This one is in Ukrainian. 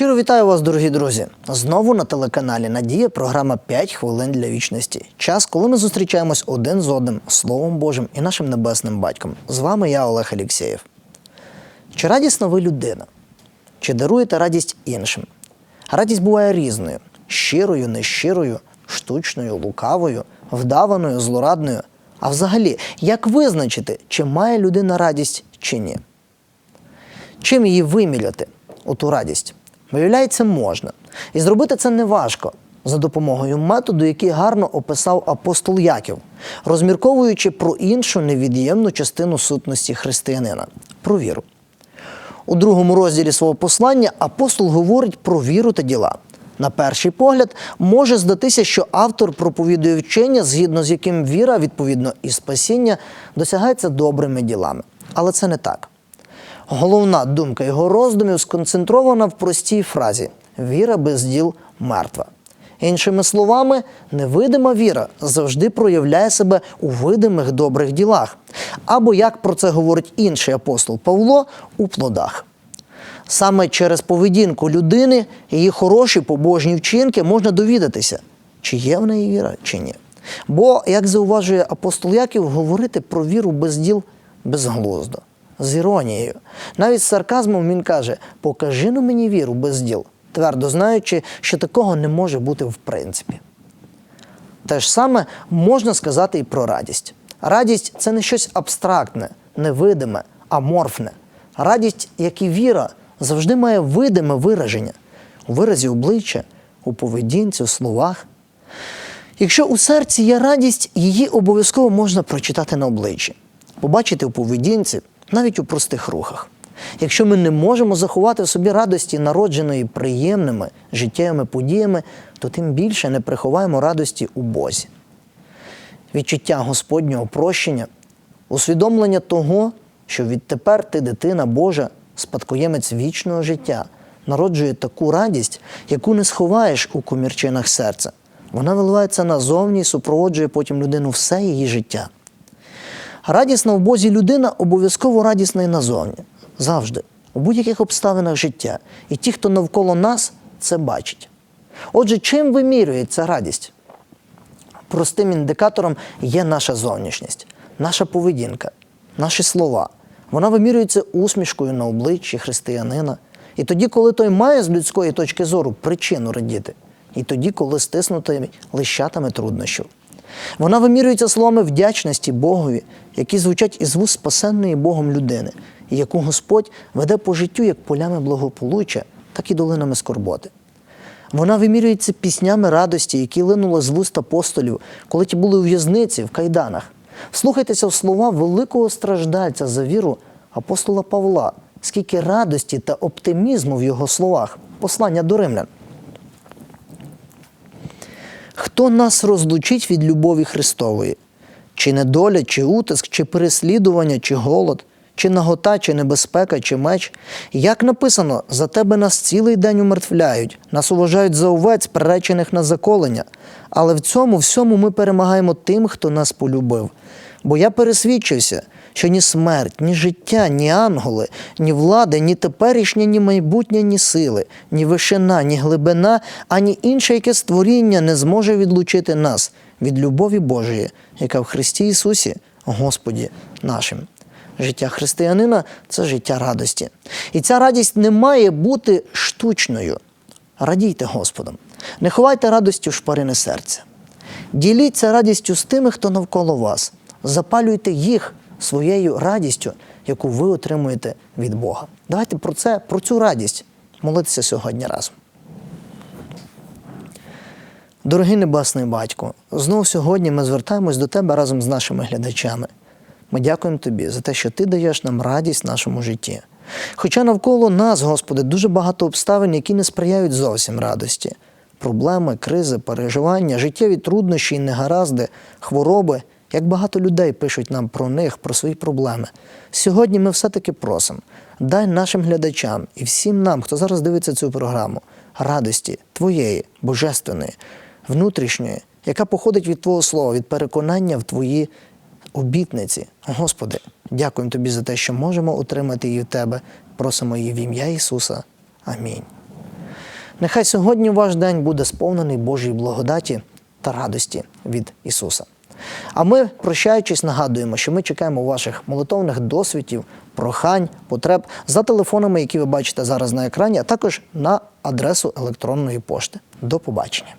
Щиро вітаю вас, дорогі друзі. Знову на телеканалі Надія програма «5 хвилин для вічності. Час, коли ми зустрічаємось один з одним, Словом Божим і нашим небесним батьком. З вами я, Олег Алєксєєв. Чи радісна ви людина? Чи даруєте радість іншим? Радість буває різною: щирою, нещирою, штучною, лукавою, вдаваною, злорадною. А взагалі, як визначити, чи має людина радість чи ні? Чим її виміряти, оту радість? Виявляється, можна. І зробити це неважко за допомогою методу, який гарно описав апостол Яків, розмірковуючи про іншу невід'ємну частину сутності християнина про віру. У другому розділі свого послання апостол говорить про віру та діла. На перший погляд, може здатися, що автор проповідує вчення, згідно з яким віра, відповідно і спасіння, досягається добрими ділами. Але це не так. Головна думка його роздумів сконцентрована в простій фразі: віра без діл мертва. Іншими словами, невидима віра завжди проявляє себе у видимих добрих ділах. Або, як про це говорить інший апостол Павло, у плодах. Саме через поведінку людини, її хороші побожні вчинки можна довідатися, чи є в неї віра, чи ні. Бо, як зауважує апостол Яків, говорити про віру без діл безглуздо, з іронією. Навіть з сарказмом він каже: покажи ну мені віру без діл, твердо знаючи, що такого не може бути в принципі. Те ж саме можна сказати і про радість. Радість це не щось абстрактне, невидиме, аморфне. Радість, як і віра, завжди має видиме вираження у виразі обличчя, у поведінці, у словах. Якщо у серці є радість, її обов'язково можна прочитати на обличчі, побачити у поведінці, навіть у простих рухах. Якщо ми не можемо заховати в собі радості, народженої приємними життєвими подіями, то тим більше не приховаємо радості у Бозі. Відчуття Господнього прощення, усвідомлення того, що відтепер ти дитина Божа, спадкоємець вічного життя, народжує таку радість, яку не сховаєш у комірчинах серця. Вона виливається назовні і супроводжує потім людину все її життя. Радісна в Бозі людина обов'язково радісна і назовні. Завжди, у будь-яких обставинах життя. І ті, хто навколо нас, це бачить. Отже, чим вимірюється радість? Простим індикатором є наша зовнішність, наша поведінка, наші слова. Вона вимірюється усмішкою на обличчі християнина. І тоді, коли той має з людської точки зору причину радіти, і тоді, коли стиснутими лищатами труднощів. Вона вимірюється словами вдячності Богові, які звучать із вуст спасенної Богом людини, і яку Господь веде по життю як полями благополуччя, так і долинами скорботи. Вона вимірюється піснями радості, які линули з вуст апостолів, коли ті були у в'язниці, в кайданах. Слухайтеся в слова великого страждальця за віру апостола Павла, скільки радості та оптимізму в його словах, послання до римлян. Хто нас розлучить від любові Христової? Чи недоля, чи утиск, чи переслідування, чи голод, чи нагота, чи небезпека, чи меч? Як написано, за тебе нас цілий день умертвляють, нас уважають за овець, приречених на заколення. Але в цьому всьому ми перемагаємо тим, хто нас полюбив. Бо я пересвідчився, що ні смерть, ні життя, ні ангели, ні влади, ні теперішнє, ні майбутнє, ні сили, ні вишина, ні глибина, ані інше яке створіння не зможе відлучити нас від любові Божої, яка в Христі Ісусі, Господі нашим. Життя християнина це життя радості. І ця радість не має бути штучною. Радійте Господом. Не ховайте радості у шпарини серця. Діліться радістю з тими, хто навколо вас. Запалюйте їх своєю радістю, яку ви отримуєте від Бога. Давайте про це, про цю радість молитися сьогодні разом. Дорогий Небесний Батько, знову сьогодні ми звертаємось до Тебе разом з нашими глядачами. Ми дякуємо Тобі за те, що Ти даєш нам радість в нашому житті. Хоча навколо нас, Господи, дуже багато обставин, які не сприяють зовсім радості. Проблеми, кризи, переживання, життєві труднощі і негаразди, хвороби, як багато людей пишуть нам про них, про свої проблеми. Сьогодні ми все-таки просимо, дай нашим глядачам і всім нам, хто зараз дивиться цю програму, радості Твоєї, божественної, внутрішньої, яка походить від Твого Слова, від переконання в Твої обітниці. Господи, дякуємо Тобі за те, що можемо отримати її в Тебе. Просимо її в ім'я Ісуса. Амінь. Нехай сьогодні ваш день буде сповнений Божої благодаті та радості від Ісуса. А ми, прощаючись, нагадуємо, що ми чекаємо ваших молитовних досвідів, прохань, потреб за телефонами, які ви бачите зараз на екрані, а також на адресу електронної пошти. До побачення.